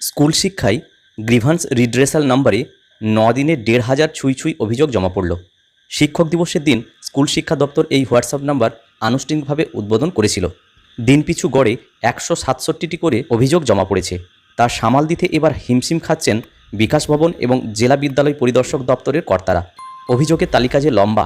School শিক্ষায় grievance redressal নম্বরে ন দিনে দেড় হাজার ছুঁই ছুঁই অভিযোগ জমা পড়ল। শিক্ষক দিবসের দিন স্কুল শিক্ষা দপ্তর এই হোয়াটসঅ্যাপ নাম্বার আনুষ্ঠানিকভাবে উদ্বোধন করেছিল। দিনপিছু গড়ে একশো সাতষট্টিটি করে অভিযোগ জমা পড়েছে। তা সামাল দিতে এবার হিমশিম খাচ্ছেন বিকাশ ভবন এবং জেলা বিদ্যালয় পরিদর্শক দপ্তরের কর্তারা। অভিযোগের তালিকা যে লম্বা,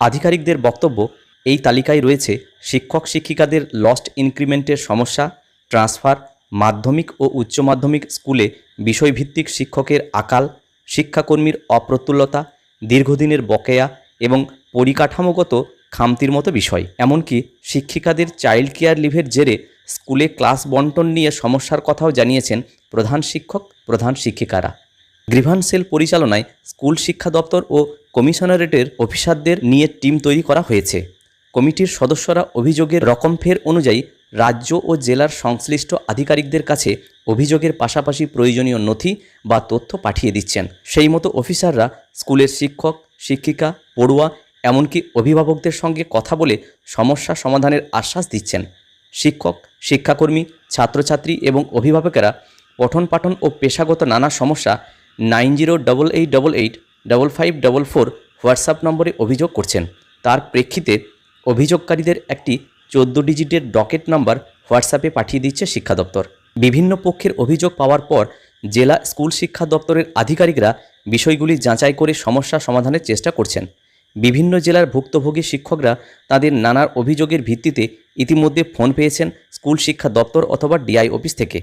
আধিকারিকদের বক্তব্য এই তালিকায় রয়েছে শিক্ষক শিক্ষিকাদের লস্ট ইনক্রিমেন্টের সমস্যা ট্রান্সফার মাধ্যমিক ও উচ্চ মাধ্যমিক স্কুলে বিষয়ভিত্তিক শিক্ষকের আকাল, শিক্ষাকর্মীর অপ্রতুলতা, দীর্ঘদিনের বকেয়া এবং পরিকাঠামোগত খামতির মতো বিষয়। এমনকি শিক্ষিকাদের চাইল্ড কেয়ার লিভের জেরে স্কুলে ক্লাস বন্টন নিয়ে সমস্যার কথাও জানিয়েছেন প্রধান শিক্ষক, প্রধান শিক্ষিকারা। গ্রিভান সেল পরিচালনায় স্কুল শিক্ষা দপ্তর ও কমিশনারেটের অফিসারদের নিয়ে টিম তৈরি করা হয়েছে। কমিটির সদস্যরা অভিযোগের রকম ফের অনুযায়ী রাজ্য ও জেলার সংশ্লিষ্ট আধিকারিকদের কাছে অভিযোগের পাশাপাশি প্রয়োজনীয় নথি বা তথ্য পাঠিয়ে দিচ্ছেন। সেই মতো অফিসাররা স্কুলের শিক্ষক, শিক্ষিকা, পড়ুয়া, এমনকি অভিভাবকদের সঙ্গে কথা বলে সমস্যা সমাধানের আশ্বাস দিচ্ছেন। শিক্ষক, শিক্ষাকর্মী, ছাত্রছাত্রী এবং অভিভাবকেরা পঠন পাঠন ও পেশাগত নানা সমস্যা nine zero double eight double eight double five double four WhatsApp নম্বরে অভিযোগ করছেন। তার প্রেক্ষিতে অভিযোগকারীদের একটি চোদ্দ ডিজিটের ডকেট নাম্বার হোয়াটসঅ্যাপে পাঠিয়ে দিচ্ছে শিক্ষা দপ্তর। বিভিন্ন পক্ষের অভিযোগ পাওয়ার পর জেলা স্কুল শিক্ষা দপ্তরের আধিকারিকরা বিষয়গুলি যাচাই করে সমস্যা সমাধানের চেষ্টা করছেন। বিভিন্ন জেলার ভুক্তভোগী শিক্ষকরা তাদের নানা অভিযোগের ভিত্তিতে ইতিমধ্যে ফোন পেয়েছেন স্কুল শিক্ষা দপ্তর অথবা ডিআই অফিস থেকে।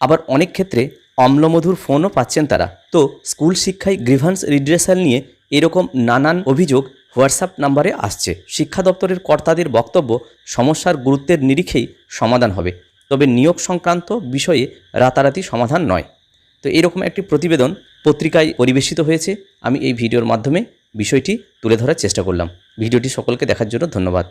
আবার অনেক ক্ষেত্রে অম্লমধুর ফোনও পাচ্ছেন তারা। তো স্কুল শিক্ষায় গ্রিভান্স রিড্রেসাল নিয়ে এরকম নানান অভিযোগ হোয়াটসঅ্যাপ নাম্বারে আসছে। শিক্ষা দপ্তরের কর্তাদের বক্তব্য সমস্যার গুরুত্বের নিরিখেই সমাধান হবে। তবে নিয়োগ সংক্রান্ত বিষয়ে রাতারাতি সমাধান নয়। তো এরকম একটি প্রতিবেদন পত্রিকায় পরিবেশিত হয়েছে। আমি এই ভিডিওর মাধ্যমে বিষয়টি তুলে ধরার চেষ্টা করলাম। ভিডিওটি সকলকে দেখার জন্য ধন্যবাদ।